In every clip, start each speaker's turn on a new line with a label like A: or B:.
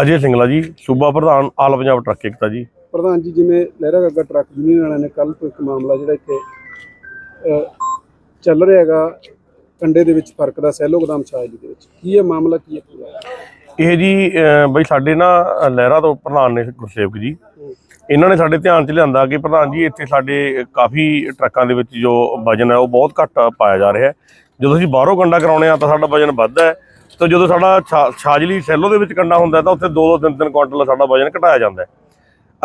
A: ਅਜੇ ਸਿੰਗਲਾ ਜੀ ਸੂਬਾ ਪ੍ਰਧਾਨ ਆਲ ਪੰਜਾਬ ਟਰੱਕ ਏਕਤਾ ਜੀ।
B: ਪ੍ਰਧਾਨ ਜੀ ਜਿਵੇਂ ਲਹਿਰਾ ਗਾਗਾ ਟਰੱਕ ਯੂਨੀਅਨ ਵਾਲਿਆਂ ਨੇ ਕੱਲ ਤੋਂ ਇੱਕ ਮਾਮਲਾ ਜਿਹੜਾ ਇੱਥੇ ਚੱਲ ਰਿਹਾ ਹੈਗਾ ਕੰਡੇ ਦੇ ਵਿੱਚ ਫ਼ਰਕ ਦਾ ਸੈਲੋ ਗਦਾਮ ਛਾਜ ਦੇ ਵਿੱਚ। ਕੀ ਹੈ ਮਾਮਲਾ ਕੀ ਹੈ? ਪੂਰਾ
A: ਇਹ ਜੀ ਬਈ ਸਾਡੇ ਨਾ ਲਹਿਰਾ ਤੋਂ ਪ੍ਰਧਾਨ ਨੇ ਗੁਰਸੇਵਕ ਜੀ। ਇਹਨਾਂ ਨੇ ਸਾਡੇ ਧਿਆਨ 'ਚ ਲਿਆਂਦਾ ਕਿ ਪ੍ਰਧਾਨ ਜੀ ਇੱਥੇ ਸਾਡੇ ਕਾਫੀ ਟਰੱਕਾਂ ਦੇ ਵਿੱਚ ਜੋ ਵਜਨ ਹੈ ਉਹ ਬਹੁਤ ਘੱਟ ਪਾਇਆ ਜਾ ਰਿਹਾ ਹੈ। ਜਦੋਂ ਅਸੀਂ ਬਾਹਰੋਂ ਕੰਡਾ ਕਰਾਉਣੇ ਆ ਤਾਂ ਸਾਡਾ ਵਜਨ ਵੱਧਦਾ ਹੈ। ਤੇ ਜਦੋਂ ਸਾਡਾ ਛਾ- ਛਾਜਲੀ ਸੈਲੋ ਦੇ ਵਿੱਚ ਕੰਡਾ ਹੁੰਦਾ ਤਾਂ ਉੱਥੇ 2-2 3-3 ਕੁਇੰਟਲ ਸਾਡਾ ਵਜਨ ਘਟਾਇਆ ਜਾਂਦਾ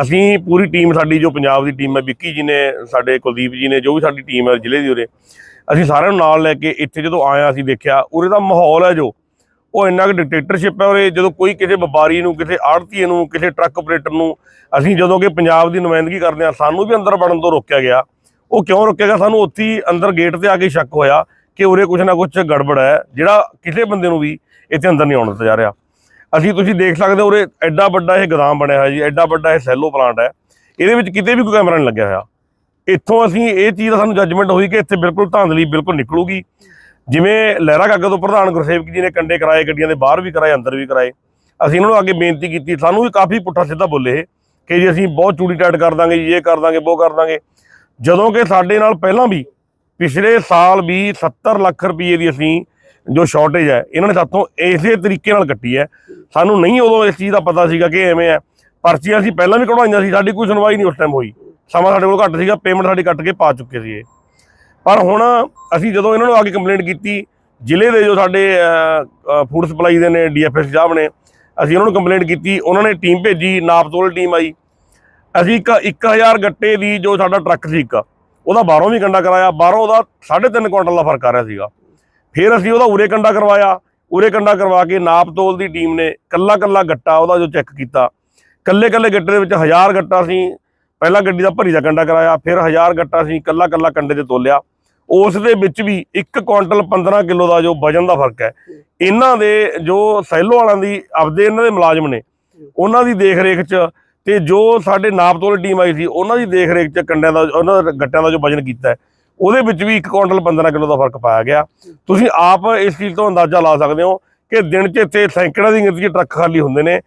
A: ਅਸੀਂ ਪੂਰੀ ਟੀਮ ਸਾਡੀ, ਜੋ ਪੰਜਾਬ ਦੀ ਟੀਮ ਹੈ, ਵਿੱਕੀ ਜੀ ਨੇ, ਸਾਡੇ ਕੁਲਦੀਪ ਜੀ ਨੇ, ਜੋ ਵੀ ਸਾਡੀ ਟੀਮ ਹੈ ਜ਼ਿਲ੍ਹੇ ਦੀ ਉਰੇ, ਅਸੀਂ ਸਾਰਿਆਂ ਨੂੰ ਨਾਲ ਲੈ ਕੇ ਇੱਥੇ ਜਦੋਂ ਆਇਆ ਅਸੀਂ ਦੇਖਿਆ, ਉਰੇ ਦਾ ਮਾਹੌਲ ਹੈ ਜੋ, ਉਹ ਇੰਨਾ ਕਿ ਡਿਕਟੇਟਰਸ਼ਿਪ ਹੈ ਉਰੇ, ਜਦੋਂ ਕੋਈ ਕਿਸੇ ਵਪਾਰੀ ਨੂੰ, ਕਿਸੇ ਆੜਤੀਏ ਨੂੰ, ਕਿਸੇ ਟਰੱਕ ਆਪਰੇਟਰ ਨੂੰ, ਅਸੀਂ ਜਦੋਂ ਕਿ ਪੰਜਾਬ ਦੀ ਨੁਮਾਇੰਦਗੀ ਕਰਦੇ ਆ ਸਾਨੂੰ ਵੀ ਅੰਦਰ ਵੜਨ ਤੋਂ ਰੋਕਿਆ ਗਿਆ। ਉਹ ਕਿਉਂ ਰੋਕਿਆ ਗਿਆ? ਸਾਨੂੰ ਉੱਥੇ ਹੀ ਅੰਦਰ ਗੇਟ ਤੇ ਆ ਕੇ ਸ਼ੱਕ ਹੋਇਆ। ਕਿ ਉਰੇ ਕੁਝ ਨਾ ਕੁਝ ਗੜਬੜ ਹੈ, ਜਿਹੜਾ ਕਿਸੇ ਬੰਦੇ ਨੂੰ ਵੀ ਇੱਥੇ ਅੰਦਰ ਨਹੀਂ ਆਉਣ ਦਿੱਤਾ ਜਾ ਰਿਹਾ। ਅਸੀਂ ਤੁਸੀਂ ਦੇਖ ਸਕਦੇ ਹੋ ਉਰੇ ਐਡਾ ਵੱਡਾ ਇਹ ਗੋਦਾਮ ਬਣਿਆ ਹੋਇਆ ਜੀ, ਐਡਾ ਵੱਡਾ ਇਹ ਸੈਲੋ ਪਲਾਂਟ ਹੈ। ਇਹਦੇ ਵਿੱਚ ਕਿਤੇ ਵੀ ਕੋਈ ਕੈਮਰਾ ਨਹੀਂ ਲੱਗਿਆ ਹੋਇਆ। ਇੱਥੋਂ ਅਸੀਂ ਇਹ ਚੀਜ਼ ਦਾ ਸਾਨੂੰ ਜੱਜਮੈਂਟ ਹੋਈ ਕਿ ਇੱਥੇ ਬਿਲਕੁਲ ਧਾਂਦਲੀ ਬਿਲਕੁਲ ਨਿਕਲੂਗੀ। ਜਿਵੇਂ ਲਹਿਰਾ ਕਾਗਾ ਤੋਂ ਪ੍ਰਧਾਨ ਗੁਰਸੇਵਕ ਜੀ ਨੇ ਕੰਡੇ ਕਰਾਏ, ਗੱਡੀਆਂ ਦੇ ਬਾਹਰ ਵੀ ਕਰਾਏ, ਅੰਦਰ ਵੀ ਕਰਾਏ। ਅਸੀਂ ਇਹਨਾਂ ਨੂੰ ਅੱਗੇ ਬੇਨਤੀ ਕੀਤੀ, ਸਾਨੂੰ ਵੀ ਕਾਫੀ ਪੁੱਠਾ ਸਿੱਧਾ ਬੋਲੇ ਇਹ ਕਿ ਜੀ ਅਸੀਂ ਬਹੁਤ ਚੂੜੀ ਟਾਈਟ ਕਰ ਦਾਂਗੇ ਜੀ, ਇਹ ਕਰ ਦਾਂਗੇ, ਉਹ ਕਰ ਦਾਂਗੇ। ਜਦੋਂ ਕਿ ਸਾਡੇ ਨਾਲ ਪਹਿਲਾਂ ਵੀ ਪਿਛਲੇ ਸਾਲ ਵੀ 70 ਲੱਖ ਰੁਪਏ ਦੀ ਅਸੀਂ ਜੋ ਸ਼ਾਰਟੇਜ ਹੈ, ਇਹਨਾਂ ਨੇ ਸਾਥੋਂ ਇਸੇ ਤਰੀਕੇ ਨਾਲ ਕੱਟੀ ਹੈ। ਸਾਨੂੰ ਨਹੀਂ ਉਦੋਂ ਇਸ ਚੀਜ਼ ਦਾ ਪਤਾ ਸੀਗਾ ਕਿ ਐਵੇਂ ਹੈ। ਪਰਚੀਆਂ ਅਸੀਂ ਪਹਿਲਾਂ ਵੀ ਕਢਵਾਈਆਂ ਸੀ, ਸਾਡੀ ਕੋਈ ਸੁਣਵਾਈ ਨਹੀਂ ਉਸ ਟਾਈਮ ਹੋਈ। ਸਮਾਂ ਸਾਡੇ ਕੋਲ ਘੱਟ ਸੀਗਾ ਪੇਮੈਂਟ ਸਾਡੀ ਕੱਟ ਕੇ ਪਾ ਚੁੱਕੇ ਸੀ ਇਹ ਪਰ ਹੁਣ ਅਸੀਂ ਜਦੋਂ ਇਹਨਾਂ ਨੂੰ ਆ ਕੇ ਕੰਪਲੇਂਟ ਕੀਤੀ, ਜ਼ਿਲ੍ਹੇ ਦੇ ਜੋ ਸਾਡੇ ਫੂਡ ਸਪਲਾਈ ਦੇ ਨੇ ਡੀਐਫਐਸ ਸਾਹਿਬ ਨੇ, ਅਸੀਂ ਉਹਨਾਂ ਨੂੰ ਕੰਪਲੇਂਟ ਕੀਤੀ, ਉਹਨਾਂ ਨੇ ਟੀਮ ਭੇਜੀ, ਨਾਪਤੋਲ ਟੀਮ ਆਈ। ਅਸੀਂ ਇੱਕ 1000 ਗੱਟੇ ਦੀ ਜੋ ਸਾਡਾ ਟਰੱਕ ਸੀ ਇੱਕ ਉਹਦਾ ਬਾਹਰੋਂ ਵੀ ਕੰਡਾ ਕਰਾਇਆ ਬਾਹਰੋਂ ਉਹਦਾ 3.5 ਕੁਇੰਟਲ ਦਾ ਫ਼ਰਕ ਆ ਰਿਹਾ ਸੀਗਾ। ਫਿਰ ਅਸੀਂ ਉਹਦਾ ਉਰੇ ਕੰਡਾ ਕਰਵਾਇਆ, ਉਰੇ ਕੰਡਾ ਕਰਵਾ ਕੇ ਨਾਪਤੋਲ ਦੀ ਟੀਮ ਨੇ ਕੱਲਾ ਕੱਲਾ ਗੱਟਾ ਉਹਦਾ ਜੋ ਚੈੱਕ ਕੀਤਾ। ਕੱਲੇ ਕੱਲੇ ਗੱਟੇ ਦੇ ਵਿੱਚ 1000 ਗੱਟਾ ਅਸੀਂ ਪਹਿਲਾਂ ਗੱਡੀ ਦਾ ਭਰੀ ਦਾ ਕੰਡਾ ਕਰਾਇਆ, ਫਿਰ 1000 ਗੱਟਾ ਅਸੀਂ ਕੱਲਾ ਕੱਲਾ ਕੰਡੇ ਤੇ ਤੋਲਿਆ। ਉਸ ਦੇ ਵਿੱਚ ਵੀ 1 ਕੁਇੰਟਲ 15 ਕਿਲੋ ਦਾ ਜੋ ਵਜਨ ਦਾ ਫ਼ਰਕ ਹੈ। ਇਹਨਾਂ ਦੇ ਜੋ ਸੈਲੋ ਵਾਲਿਆਂ ਦੀ, ਆਪਦੇ ਇਹਨਾਂ ਦੇ ਮੁਲਾਜ਼ਮ ਨੇ, ਉਹਨਾਂ ਦੀ ਦੇਖ ਰੇਖ 'ਚ ਤੇ ਜੋ ਸਾਡੇ ਨਾਪਤੋਲ ਟੀਮ ਆਈ ਸੀ, ਉਹਨਾਂ ਦੀ ਦੇਖ ਰੇਖ 'ਚ ਕੰਡਿਆਂ ਦਾ, ਉਹਨਾਂ ਦੇ ਗੱਟਿਆਂ ਦਾ ਜੋ ਵਜਨ ਕੀਤਾ ਉਹਦੇ ਵਿੱਚ ਵੀ 1 ਕੁਇੰਟਲ 15 ਕਿਲੋ ਦਾ ਫ਼ਰਕ ਪਾਇਆ ਗਿਆ। ਤੁਸੀਂ ਆਪ ਇਸ ਚੀਜ਼ ਤੋਂ ਅੰਦਾਜ਼ਾ ਲਾ ਸਕਦੇ ਹੋ ਕਿ ਦਿਨ 'ਚ ਇੱਥੇ ਸੈਂਕੜਾਂ ਦੀ ਗਿਣਤੀ 'ਚ ਟਰੱਕ ਖਾਲੀ ਹੁੰਦੇ ਨੇ।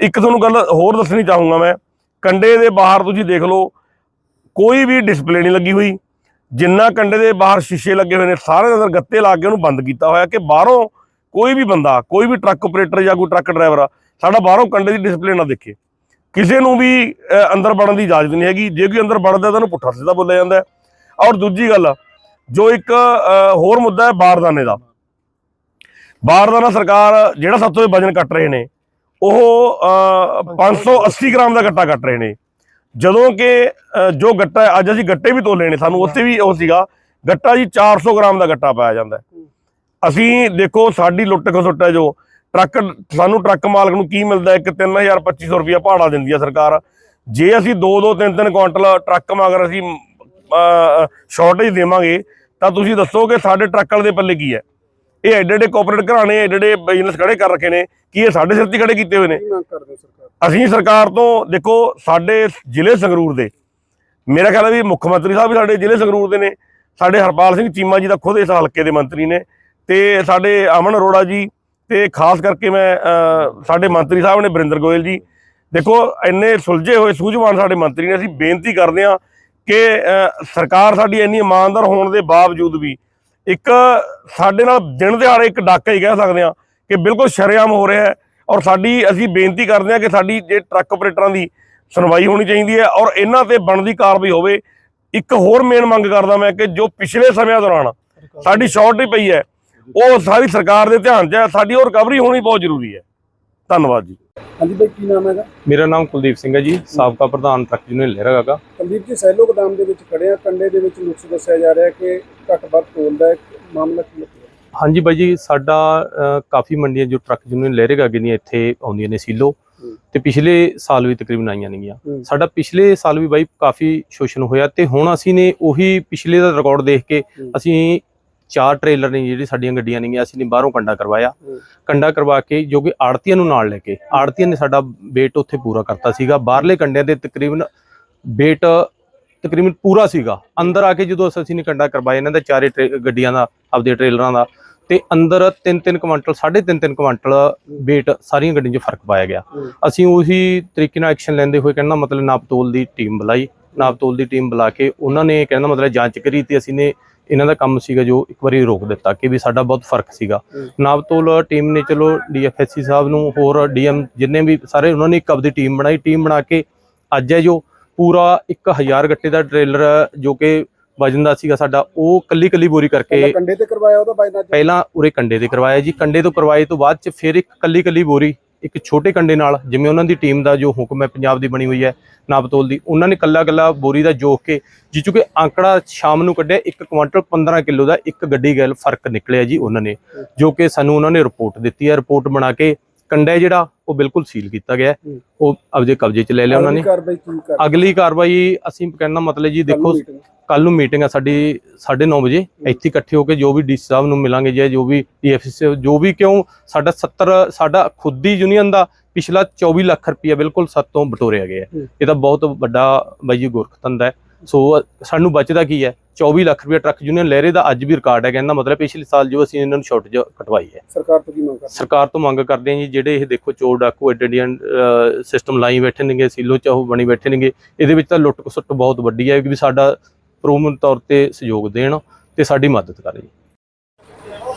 A: ਇੱਕ ਤੁਹਾਨੂੰ ਗੱਲ ਹੋਰ ਦੱਸਣੀ ਚਾਹੂੰਗਾ ਮੈਂ, ਕੰਡੇ ਦੇ ਬਾਹਰ ਤੁਸੀਂ ਦੇਖ ਲਓ, ਕੋਈ ਵੀ ਡਿਸਪਲੇ ਨਹੀਂ ਲੱਗੀ ਹੋਈ। ਜਿੰਨਾ ਕੰਡੇ ਦੇ ਬਾਹਰ ਸ਼ੀਸ਼ੇ ਲੱਗੇ ਹੋਏ ਨੇ, ਸਾਰੇ ਦੇ ਅੰਦਰ ਗੱਤੇ ਲਾ ਕੇ ਉਹਨੂੰ ਬੰਦ ਕੀਤਾ ਹੋਇਆ ਕਿ ਬਾਹਰੋਂ ਕੋਈ ਵੀ ਬੰਦਾ, ਕੋਈ ਵੀ ਟਰੱਕ ਆਪਰੇਟਰ ਜਾਂ ਕੋਈ ਟਰੱਕ ਡਰਾਈਵਰ ਆ, ਸਾਡਾ ਬਾਹਰੋਂ ਕੰਡੇ ਦੀ ਡਿਸਪਲੇ ਨਾ ਦੇਖੇ। ਕਿਸੇ ਨੂੰ ਵੀ ਅੰਦਰ ਵੜਨ ਦੀ ਇਜਾਜ਼ਤ ਨਹੀਂ ਹੈਗੀ। ਜੇ ਕੋਈ ਅੰਦਰ ਵੜਦਾ ਤਾਂ ਉਹਨੂੰ ਪੁੱਠਾ ਸਿੱਧਾ ਬੋਲਿਆ ਜਾਂਦਾ ਔਰ ਦੂਜੀ ਗੱਲ ਜੋ ਇੱਕ ਹੋਰ ਮੁੱਦਾ ਹੈ ਬਾਰਦਾਨੇ ਦਾ। ਬਾਰਦਾਨਾ ਸਰਕਾਰ ਜਿਹੜਾ ਸਭ ਤੋਂ ਵਜਨ ਕੱਟ ਰਹੇ ਨੇ ਉਹ ਅ, 580 ਗ੍ਰਾਮ ਦਾ ਗੱਟਾ ਕੱਟ ਰਹੇ ਨੇ। ਜਦੋਂ ਕਿ ਜੋ ਗੱਟਾ ਅੱਜ ਅਸੀਂ ਗੱਟੇ ਵੀ ਤੋਲੇ ਨੇ ਸਾਨੂੰ ਉੱਥੇ ਵੀ ਉਹ ਸੀਗਾ ਗੱਟਾ ਜੀ 400 ਗ੍ਰਾਮ ਦਾ ਗੱਟਾ ਪਾਇਆ ਜਾਂਦਾ ਅਸੀਂ ਦੇਖੋ ਸਾਡੀ ਲੁੱਟ ਖਸੁੱਟ ਹੈ ਜੋ ਟਰੱਕ ਸਾਨੂੰ ਟਰੱਕ ਮਾਲਕ ਨੂੰ ਕੀ ਮਿਲਦਾ? ਇੱਕ 3000 2500 ਰੁਪਇਆ ਭਾੜਾ ਦਿੰਦੀ ਹੈ ਸਰਕਾਰ। ਜੇ ਅਸੀਂ 2 2 3 3 ਕੁਇੰਟਲ ਟਰੱਕ ਮਗਰ ਅਸੀਂ ਸ਼ਾਰਟੇਜ ਦੇਵਾਂਗੇ ਤਾਂ ਤੁਸੀਂ ਦੱਸੋ ਕਿ ਸਾਡੇ ਟਰੱਕ ਵਾਲੇ ਦੇ ਪੱਲੇ ਕੀ ਹੈ? ਇਹ ਐਡੇ ਐਡੇ ਕੋਆਪਰੇਟ ਘਰਾਣੇ ਐਡੇ ਐਡੇ ਬਿਜ਼ਨਸ ਖੜੇ ਕਰ ਰੱਖੇ ਨੇ ਕੀ ਇਹ ਸਾਡੇ ਸਿਰ ਤੇ ਖੜੇ ਕੀਤੇ ਹੋਏ ਨੇ। ਅਸੀਂ ਸਰਕਾਰ ਤੋਂ ਦੇਖੋ ਸਾਡੇ ਜ਼ਿਲ੍ਹੇ ਸੰਗਰੂਰ ਦੇ ਮੇਰਾ ਖਿਆਲ ਹੈ ਵੀ ਮੁੱਖ ਮੰਤਰੀ ਸਾਹਿਬ ਵੀ ਸਾਡੇ ਜ਼ਿਲ੍ਹੇ ਸੰਗਰੂਰ ਦੇ ਨੇ। ਸਾਡੇ ਹਰਪਾਲ ਸਿੰਘ ਚੀਮਾ ਜੀ ਦਾ ਖੁਦ ਇਸ ਹਲਕੇ ਦੇ ਮੰਤਰੀ ਨੇ ਤੇ ਸਾਡੇ ਅਮਨ ਅਰੋੜਾ ਜੀ ਤੇ ਖਾਸ ਕਰਕੇ ਮੈਂ ਸਾਡੇ ਮੰਤਰੀ ਸਾਹਿਬ ਨੇ ਬਰਿੰਦਰ ਗੋਇਲ ਜੀ, ਦੇਖੋ, ਇੰਨੇ ਸੁਲਝੇ ਹੋਏ, ਸੂਝਵਾਨ ਸਾਡੇ ਮੰਤਰੀ ਨੇ, ਅਸੀਂ ਬੇਨਤੀ ਕਰਦੇ ਹਾਂ ਕਿ ਸਰਕਾਰ ਸਾਡੀ ਇੰਨੀ ਇਮਾਨਦਾਰ ਹੋਣ ਦੇ ਬਾਵਜੂਦ ਵੀ ਇੱਕ ਸਾਡੇ ਨਾਲ ਦਿਨ ਦਿਹਾੜੇ ਇੱਕ ਡਾਕਾ ਹੀ ਕਹਿ ਸਕਦੇ ਹਾਂ ਕਿ ਬਿਲਕੁਲ ਸ਼ਰੇਆਮ ਹੋ ਰਿਹਾ ਹੈ ਔਰ ਸਾਡੀ, ਅਸੀਂ ਬੇਨਤੀ ਕਰਦੇ ਹਾਂ ਕਿ ਸਾਡੀ ਜੇ ਟਰੱਕ ਆਪਰੇਟਰਾਂ ਦੀ ਸੁਣਵਾਈ ਹੋਣੀ ਚਾਹੀਦੀ ਹੈ ਔਰ ਇਹਨਾਂ ਤੇ ਬਣਦੀ ਕਾਰਵਾਈ ਹੋਵੇ। ਇੱਕ ਹੋਰ ਮੇਨ ਮੰਗ ਕਰਦਾ ਮੈਂ ਕਿ ਜੋ ਪਿਛਲੇ ਸਮਿਆਂ ਦੌਰਾਨ ਸਾਡੀ ਸ਼ਾਰਟੇਜ ਪਈ ਹੈ ਉਹ ਸਾਰੀ ਸਰਕਾਰ ਦੇ ਧਿਆਨ 'ਚ ਹੈ ਸਾਡੀ ਉਹ ਰਿਕਵਰੀ ਹੋਣੀ ਬਹੁਤ ਜ਼ਰੂਰੀ ਹੈ ਧੰਨਵਾਦ ਜੀ
B: ਹਾਂਜੀ ਭਾਈ ਕੀ ਨਾਮ ਹੈਗਾ
C: ਮੇਰਾ ਨਾਮ ਕੁਲਦੀਪ ਸਿੰਘ ਹੈ ਜੀ ਸਾਬਕਾ ਪ੍ਰਧਾਨ ਟਰੱਕ ਯੂਨੀਅਨ ਲਹਿਰਾ ਗਾਗਾ
B: ਕੁਲਦੀਪ ਜੀ ਸੈਲੋ ਗਦਾਮ ਦੇ ਵਿੱਚ ਖੜੇ ਆ ਕੰਡੇ ਦੇ ਵਿੱਚ ਨੁਕਸ ਦੱਸਿਆ ਜਾ ਰਿਹਾ ਕਿ ਘੱਟ ਵੱਧ ਤੋਲਦਾ ਹੈ ਮਾਮਲਾ ਕੀ ਹੈ?
C: ਹਾਂਜੀ ਬਾਈ ਜੀ ਸਾਡਾ ਕਾਫੀ ਮੰਡੀਆਂ ਜੋ ਟਰੱਕ ਯੂਨੀਅਨ ਲਹਿਰੇ ਗਾਗੇ ਦੀਆਂ ਇੱਥੇ ਆਉਂਦੀਆਂ ਨੇ ਸੀਲੋ। ਤੇ ਪਿਛਲੇ ਸਾਲ ਵੀ ਤਕਰੀਬਨ ਆਈਆਂ ਨੇਗੀਆਂ। ਸਾਡਾ ਪਿਛਲੇ ਸਾਲ ਵੀ ਬਾਈ ਕਾਫੀ ਸ਼ੋਸ਼ਣ ਹੋਇਆ ਤੇ ਹੁਣ ਅਸੀਂ ਨੇ ਉਹੀ ਪਿਛਲੇ ਦਾ ਰਿਕਾਰਡ ਦੇਖ ਕੇ। ਅਸੀਂ ਚਾਰ ਟ੍ਰੇਲਰ ਨੇ ਜਿਹੜੀ ਸਾਡੀਆਂ ਗੱਡੀਆਂ ਨੇਗੀਆਂ ਅਸੀਂ ਨੇ ਬਾਹਰੋਂ ਕੰਡਾ ਕਰਵਾਇਆ। ਕੰਡਾ ਕਰਵਾ ਕੇ ਜੋ ਕਿ ਆੜਤੀਆਂ ਨੂੰ ਨਾਲ ਲੈ ਕੇ ਆੜਤੀਆਂ ਨੇ ਸਾਡਾ ਵੇਟ ਉੱਥੇ ਪੂਰਾ ਕਰਤਾ ਸੀਗਾ ਬਾਹਰਲੇ ਕੰਡਿਆਂ ਦੇ ਤਕਰੀਬਨ ਵੇਟ ਤਕਰੀਬਨ ਪੂਰਾ ਸੀਗਾ ਅੰਦਰ ਆ ਕੇ ਜਦੋਂ ਅਸੀਂ ਨੇ ਕੰਡਾ ਕਰਵਾਇਆ ਇਹਨਾਂ ਦਾ ਚਾਰੇ ਗੱਡੀਆਂ ਦਾ ਆਪਦੇ ਟ੍ਰੇਲਰਾਂ ਦਾ ਤੇ ਅੰਦਰ 3-3 ਕੁਇੰਟਲ 3.5 ਕੁਇੰਟਲ weight ਸਾਰੀਆਂ ਗੱਡੀਆਂ 'ਚ ਫ਼ਰਕ ਪਾਇਆ ਗਿਆ। ਅਸੀਂ ਉਹੀ ਤਰੀਕੇ ਨਾਲ ਐਕਸ਼ਨ ਲੈਂਦੇ ਹੋਏ ਕਹਿੰਦਾ ਮਤਲਬ ਨਾਪਤੋਲ ਦੀ ਟੀਮ ਬੁਲਾਈ ਨਾਪਤੋਲ ਦੀ ਟੀਮ ਬੁਲਾ ਕੇ ਉਹਨਾਂ ਨੇ ਕਹਿੰਦਾ ਮਤਲਬ ਜਾਂਚ ਕਰੀ ਤੇ ਅਸੀਂ ਨੇ ਇਹਨਾਂ ਦਾ ਕੰਮ ਸੀਗਾ ਜੋ ਇੱਕ ਵਾਰੀ ਰੋਕ ਦਿੱਤਾ ਕਿ ਵੀ ਸਾਡਾ ਬਹੁਤ ਫ਼ਰਕ ਸੀਗਾ। ਨਾਪਤੋਲ ਟੀਮ ਨੇ ਚਲੋ ਡੀਐਫਐਸਸੀ ਸਾਹਿਬ ਨੂੰ ਹੋਰ ਡੀਐਮ ਜਿੰਨੇ ਵੀ ਸਾਰੇ ਉਹਨਾਂ ਨੇ ਇੱਕ ਆਪਦੀ ਟੀਮ ਬਣਾਈ। ਟੀਮ ਬਣਾ ਕੇ ਅੱਜ ਹੈ ਜੋ ਪੂਰਾ 1000 ਗੱਟੇ ਦਾ ਟ੍ਰੇਲਰ ਜੋ ਕਿ ਵਜਨ ਦਾ ਸੀਗਾ ਸਾਡਾ ਉਹ ਕੱਲੀ ਕੱਲੀ ਬੋਰੀ ਕਰਕੇ
B: ਕੰਡੇ ਤੇ ਕਰਵਾਇਆ ਉਹਦਾ
C: ਪਹਿਲਾਂ ਉਰੇ ਕੰਡੇ ਤੇ ਕਰਵਾਇਆ ਜੀ। ਕੰਡੇ ਤੋਂ ਕਰਵਾਏ ਤੋਂ ਬਾਅਦ ਚ ਫਿਰ ਇੱਕ ਕੱਲੀ ਕੱਲੀ ਬੋਰੀ ਇੱਕ ਛੋਟੇ ਕੰਡੇ ਨਾਲ ਜਿਵੇਂ ਉਹਨਾਂ ਦੀ ਟੀਮ ਦਾ ਜੋ ਹੁਕਮ ਹੈ, ਪੰਜਾਬ ਦੀ ਬਣੀ ਹੋਈ ਹੈ ਨਾਪਤੋਲ ਦੀ, ਉਹਨਾਂ ਨੇ ਕੱਲਾ ਕੱਲਾ ਬੋਰੀ ਦਾ ਜੋਖ ਕੇ ਜੀ ਚੁੱਕੇ ਆંકੜਾ ਸ਼ਾਮ ਨੂੰ ਕੱਢਿਆ, ਇੱਕ ਕੁਇੰਟਲ 15 ਕਿਲੋ ਦਾ ਇੱਕ ਗੱਡੀ ਗੈਲ ਫ਼ਰਕ ਨਿਕਲਿਆ ਜੀ ਉਹਨਾਂ ਨੇ, ਜੋ ਕਿ ਸਾਨੂੰ ਉਹਨਾਂ ਨੇ ਰਿਪੋਰਟ ਦਿੱਤੀ ਹੈ। ਰਿਪੋਰਟ ਬਣਾ ਕੇ ਕੰਡਾ ਜਿਹੜਾ ਉਹ ਬਿਲਕੁਲ ਸੀਲ ਕੀਤਾ ਗਿਆ। ਉਹ ਆਪਦੇ ਕਬਜ਼ੇ 'ਚ ਲੈ ਲਿਆ ਉਹਨਾਂ ਨੇ। ਅਗਲੀ ਕਾਰਵਾਈ ਅਸੀਂ ਕਹਿਣ ਦਾ ਮਤਲਬ ਜੀ ਦੇਖੋ ਕੱਲ ਨੂੰ ਮੀਟਿੰਗ ਆ ਸਾਡੀ 9:30 ਵਜੇ। ਇੱਥੇ ਇਕੱਠੇ ਹੋ ਕੇ ਜੋ ਵੀ ਡੀਸੀ ਸਾਹਿਬ ਨੂੰ ਮਿਲਾਂਗੇ ਜਾਂ ਜੋ ਵੀ ਡੀਐਫਸੀ ਜੋ ਵੀ ਕਿਉਂ ਸਾਡਾ 70 ਸਾਡਾ ਖੁਦ ਦੀ ਯੂਨੀਅਨ ਦਾ ਪਿਛਲਾ 24 ਲੱਖ ਰੁਪਇਆ ਬਿਲਕੁਲ ਸਾਤੋਂ ਬਟੋਰਿਆ ਗਿਆ। ਇਹ ਤਾਂ ਬਹੁਤ ਵੱਡਾ ਬਾਈ ਜੀ ਗੁਰਖਤੰਦ ਹੈ। ਸੋ ਸਾਨੂੰ ਬਚਦਾ ਕੀ ਹੈ? 24 ਲੱਖ ਰੁਪਇਆ ਟਰੱਕ ਯੂਨੀਅਨ ਲਹਿਰੇ ਦਾ ਅੱਜ ਵੀ ਰਿਕਾਰਡ ਹੈ ਕਹਿੰਦਾ ਮਤਲਬ ਪਿਛਲੇ ਸਾਲ ਜੋ ਅਸੀਂ ਇਹਨਾਂ ਨੂੰ ਸ਼ਾਰਟੇਜ ਕਟਵਾਈ ਹੈ।
B: ਸਰਕਾਰ ਤੋਂ ਕੀ ਮੰਗ ਕਰ
C: ਸਰਕਾਰ ਤੋਂ ਮੰਗ ਕਰਦੇ ਹਾਂ ਜੀ ਜਿਹੜੇ ਇਹ ਦੇਖੋ ਚੋਰ ਡਾਕੂ ਇੰਡੀਅਨ ਸਿਸਟਮ ਲਾਈ ਬੈਠੇ ਨੇਗੇ ਸੀਲੋ ਚ ਉਹ ਬਣੀ ਬੈਠੇ ਨੇਗੇ ਇਹਦੇ ਵਿੱਚ ਤਾਂ ਲੁੱਟ ਖਸੁੱਟ ਬਹੁਤ ਵੱਡੀ ਹੈ ਕਿ ਵੀ ਸਾਡਾ ਪ੍ਰੋਮਨ ਤੌਰ ਤੇ ਸਹਿਯੋਗ ਦੇਣ ਤੇ ਸਾਡੀ ਮਦਦ ਕਰੇ। ਜੀ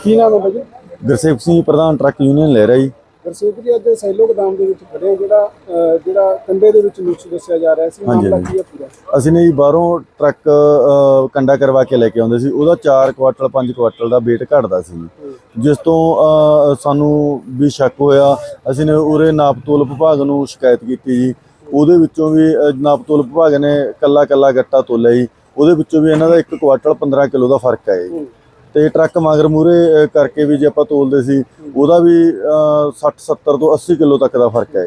B: ਕੀ ਨਾਮ ਹੈ ਜੀ
D: ਗੁਰਸੇਵਕ ਸਿੰਘ ਪ੍ਰਧਾਨ ਟਰੱਕ ਯੂਨੀਅਨ ਲੈ ਰਿਹਾ ਜੀ।
B: ਗੁਰਸੇਵਕ ਜੀ ਅੱਜ ਸੈਲੋ ਗੋਦਾਮ ਦੇ ਵਿੱਚ ਖੜੇ ਆ ਜਿਹੜਾ ਅਹ, ਜਿਹੜਾ ਕੰਡੇ ਦੇ ਵਿੱਚ ਨੁਕਸ ਦੱਸਿਆ ਜਾ ਰਿਹਾ ਸੀ
D: ਹਾਂਜੀ,
B: ਮਾਮਲਾ। ਕੀ ਹੈ ਪੂਰਾ?
D: ਅਸੀਂ ਨੇ ਜੀ ਬਾਹਰੋਂ ਟਰੱਕ ਅ, ਕੰਡਾ ਕਰਵਾ ਕੇ ਲੈ ਕੇ ਆਉਂਦੇ ਸੀ। ਉਹਦਾ 4 ਕੁਆਟਲ 5 ਕੁਆਟਲ ਦਾ weight ਘਟਦਾ ਸੀ ਜਿਸ ਤੋਂ ਅ, ਸਾਨੂੰ ਵੀ ਸ਼ੱਕ ਹੋਇਆ। ਅਸੀਂ ਨੇ ਉਰੇ ਨਾਪਤੋਲ ਵਿਭਾਗ ਨੂੰ ਸ਼ਿਕਾਇਤ ਕੀਤੀ ਜੀ। ਉਹਦੇ ਵਿੱਚੋਂ ਵੀ ਅ, ਨਾਪਤੋਲ ਵਿਭਾਗ ਨੇ ਕੱਲਾ ਕੱਲਾ ਗੱਟਾ ਤੋਲਿਆ ਜੀ। ਉਹਦੇ ਵਿੱਚੋਂ ਵੀ ਇਹਨਾਂ ਦਾ 1 ਕੁਆਟਲ 15 ਕਿਲੋ ਦਾ ਫ਼ਰਕ ਹੈ ਜੀ। ਤੇ ਟਰੱਕ ਮਗਰ ਮੂਰੇ ਕਰਕੇ ਵੀ ਜੇ ਆਪਾਂ ਤੋਲਦੇ ਸੀ ਉਹਦਾ ਵੀ 60 70 ਤੋਂ 80 ਕਿਲੋ ਤੱਕ ਦਾ ਫ਼ਰਕ ਹੈ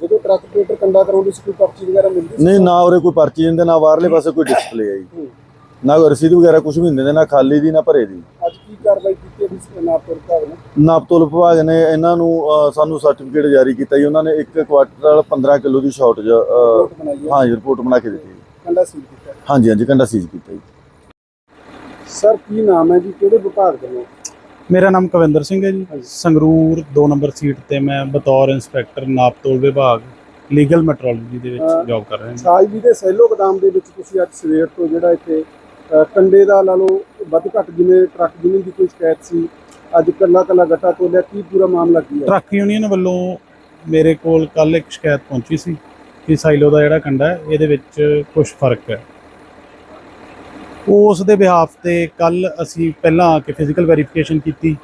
B: ਜਦੋਂ ਟਰੱਕ ਆਪਰੇਟਰ ਕੰਡਾ ਕਰਾਉਂਦੇ ਸੀ ਕੋਈ ਪਰਚੀ ਵਗੈਰਾ ਮਿਲਦੀ ਸੀ?
D: ਨਹੀਂ ਨਾ ਕੋਈ ਪਰਚੀ ਦਿੰਦੇ ਨਾ ਬਾਹਰਲੇ ਪਾਸੇ ਕੋਈ ਡਿਸਪਲੇ ਹੈ ਜੀ।
B: ਹੂੰ।
D: ਨਾ ਕੋਈ ਰਸੀਦ ਵਗੈਰਾ ਕੁਝ ਵੀ ਨਹੀਂ ਦਿੰਦੇ ਨਾ ਖਾਲੀ ਦੀ ਨਾ ਭਰੇ ਦੀ।
B: ਅੱਜ ਕੀ ਕਾਰਵਾਈ ਕੀਤੀ ਹੈ ਨਾਪਤੋਲ ਵਿਭਾਗ ਨੇ?
D: ਨਾਪਤੋਲ ਵਿਭਾਗ ਨੇ ਇਹਨਾਂ ਨੂੰ ਸਾਨੂੰ ਸਰਟੀਫਿਕੇਟ ਜਾਰੀ ਕੀਤਾ ਜੀ। ਉਹਨਾਂ ਨੇ 1 ਕੁਆਟਲ 15 ਕਿਲੋ ਦੀ ਸ਼ਾਰਟੇਜ
B: ਹੈ।
D: ਜੀ ਰਿਪੋਰਟ ਬਣਾ ਕੇ ਦਿੱਤੀ।
B: ਕੰਡਾ ਸੀਲ ਕੀਤਾ।
D: ਹਾਂਜੀ ਹਾਂਜੀ ਕੰਡਾ ਸੀਜ਼ ਕੀਤਾ ਜੀ।
B: ਸਰ ਕੀ ਨਾਮ ਹੈ ਜੀ? ਕਿਹੜੇ ਵਿਭਾਗ ਦੇ ਨੇ
E: ਮੇਰਾ ਨਾਮ ਕਵਿੰਦਰ ਸਿੰਘ ਹੈ ਜੀ। ਸੰਗਰੂਰ 2 ਨੰਬਰ ਸੀਟ ਤੇ ਮੈਂ ਬਤੌਰ ਇੰਸਪੈਕਟਰ ਨਾਪਤੋਲ ਵਿਭਾਗ ਲੀਗਲ ਮੈਟਰੋਲੋਜੀ ਦੇ
B: ਹਾਂ।
E: ਵਿੱਚ ਜੌਬ ਕਰ ਰਿਹਾ ਹਾਂ
B: ਸਾਜਲੀ ਦੇ ਸੈਲੋ ਗੋਦਾਮ ਦੇ ਵਿੱਚ ਤੁਸੀਂ ਅੱਜ ਸਵੇਰ ਤੋਂ ਜਿਹੜਾ ਇੱਥੇ ਕੰਡੇ ਦਾ ਲਾ ਲਓ ਵੱਧ ਘੱਟ ਜਿਵੇਂ ਟਰੱਕ ਜਿਵੇਂ ਦੀ ਕੋਈ ਸ਼ਿਕਾਇਤ ਸੀ ਅੱਜ ਕੱਲਾ ਕੱਲਾ ਗੱਟਾ ਤੋਲਿਆ ਕੀ ਪੂਰਾ ਮਾਮਲਾ ਕੀ ਹੈ?
E: ਟਰੱਕ ਯੂਨੀਅਨ ਵੱਲੋਂ ਮੇਰੇ ਕੋਲ ਕੱਲ ਇੱਕ ਸ਼ਿਕਾਇਤ ਪਹੁੰਚੀ ਸੀ ਕਿ ਸਾਈਲੋ ਦਾ ਜਿਹੜਾ ਕੰਡਾ ਹੈ ਇਹਦੇ ਵਿੱਚ ਕੁਝ ਫ਼ਰਕ ਹੈ। ਉਸ ਦੇ ਬਿਹਾਫ ਤੇ ਕੱਲ ਅਸੀਂ ਪਹਿਲਾਂ ਆ ਕੇ ਫਿਜ਼ੀਕਲ ਵੈਰੀਫਿਕੇਸ਼ਨ ਕੀਤੀ।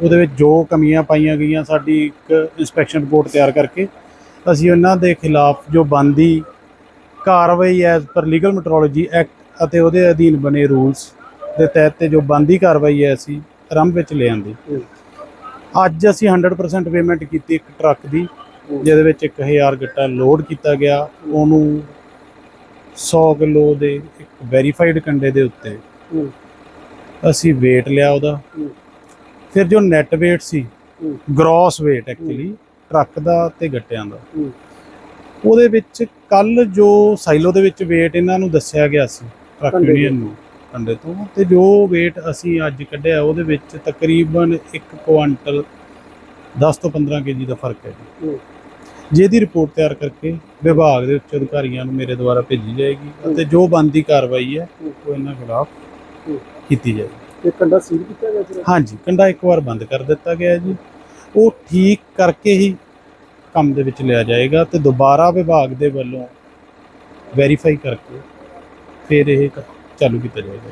E: ਉਹਦੇ ਵਿੱਚ ਜੋ ਕਮੀਆਂ ਪਾਈਆਂ ਗਈਆਂ, ਸਾਡੀ ਇੱਕ ਇਨਸਪੈਕਸ਼ਨ ਰਿਪੋਰਟ ਤਿਆਰ ਕਰਕੇ, ਅਸੀਂ ਉਹਨਾਂ ਦੇ ਖਿਲਾਫ ਜੋ ਬੰਦੀ ਕਾਰਵਾਈ ਐਜ਼ ਪਰ ਲੀਗਲ ਮੈਟਰੋਲੋਜੀ ਐਕਟ ਅਤੇ ਉਹਦੇ ਅਧੀਨ ਬਣੇ ਰੂਲਸ ਦੇ ਤਹਿਤ ਤੇ ਜੋ ਬੰਦੀ ਕਾਰਵਾਈ ਹੈ, ਅਸੀਂ ਆਰੰਭ ਵਿੱਚ ਲੈ ਆਂਦੀ। ਅੱਜ ਅਸੀਂ 100% ਪੇਮੈਂਟ ਕੀਤੀ ਇੱਕ ਟਰੱਕ ਦੀ, ਜਿਹਦੇ ਵਿੱਚ 1000 ਗੱਟਾ ਲੋਡ ਕੀਤਾ ਗਿਆ। ਉਹਨੂੰ 100 ਕਿਲੋ ਦੇ ਇੱਕ ਵੈਰੀਫਾਈਡ ਕੰਡੇ ਦੇ ਉੱਤੇ। ਅਸੀਂ weight ਲਿਆ ਉਹਦਾ। ਫਿਰ ਜੋ ਨੈਟ weight ਸੀ। ਗ੍ਰੋਸ weight ਐਕਚੁਅਲੀ ਟਰੱਕ ਦਾ ਤੇ ਗੱਟਿਆਂ ਦਾ। ਉਹਦੇ ਵਿੱਚ ਕੱਲ ਜੋ ਸਾਈਲੋ ਦੇ ਵਿੱਚ weight ਇਹਨਾਂ ਨੂੰ ਦੱਸਿਆ ਗਿਆ ਸੀ ਟਰੱਕ। ਯੂਨੀਅਨ ਨੂੰ ਕੰਡੇ ਤੋਂ ਤੇ ਜੋ weight ਅਸੀਂ ਅੱਜ ਕੱਢਿਆ ਉਹਦੇ ਵਿੱਚ ਤਕਰੀਬਨ 1 ਕੁਆਂਟਲ 10 ਤੋਂ 15 ਕੇਜੀ ਦਾ ਫ਼ਰਕ ਹੈ ਜੀ। ਜਿਹਦੀ ਰਿਪੋਰਟ ਤਿਆਰ ਕਰਕੇ ਵਿਭਾਗ ਦੇ ਉੱਚ ਅਧਿਕਾਰੀਆਂ ਨੂੰ ਮੇਰੇ ਦੁਆਰਾ ਭੇਜੀ ਜਾਏਗੀ ਅਤੇ ਜੋ ਬਣਦੀ ਕਾਰਵਾਈ ਹੈ। ਉਹ ਇਹਨਾਂ ਖਿਲਾਫ। ਕੀਤੀ ਜਾਏਗੀ
B: ਤੇ ਕੰਡਾ ਸੀਲ ਕੀਤਾ ਗਿਆ ਫਿਰ
E: ਹਾਂਜੀ ਕੰਡਾ ਇੱਕ ਵਾਰ ਬੰਦ ਕਰ ਦਿੱਤਾ ਗਿਆ ਜੀ ਉਹ ਠੀਕ ਕਰਕੇ ਹੀ ਕੰਮ ਦੇ ਵਿੱਚ ਲਿਆ ਜਾਏਗਾ ਤੇ ਦੁਬਾਰਾ ਵਿਭਾਗ ਦੇ ਵੱਲੋਂ ਵੈਰੀਫਾਈ ਕਰਕੇ ਫਿਰ ਇਹ ਚਾਲੂ ਕੀਤਾ ਜਾਏਗਾ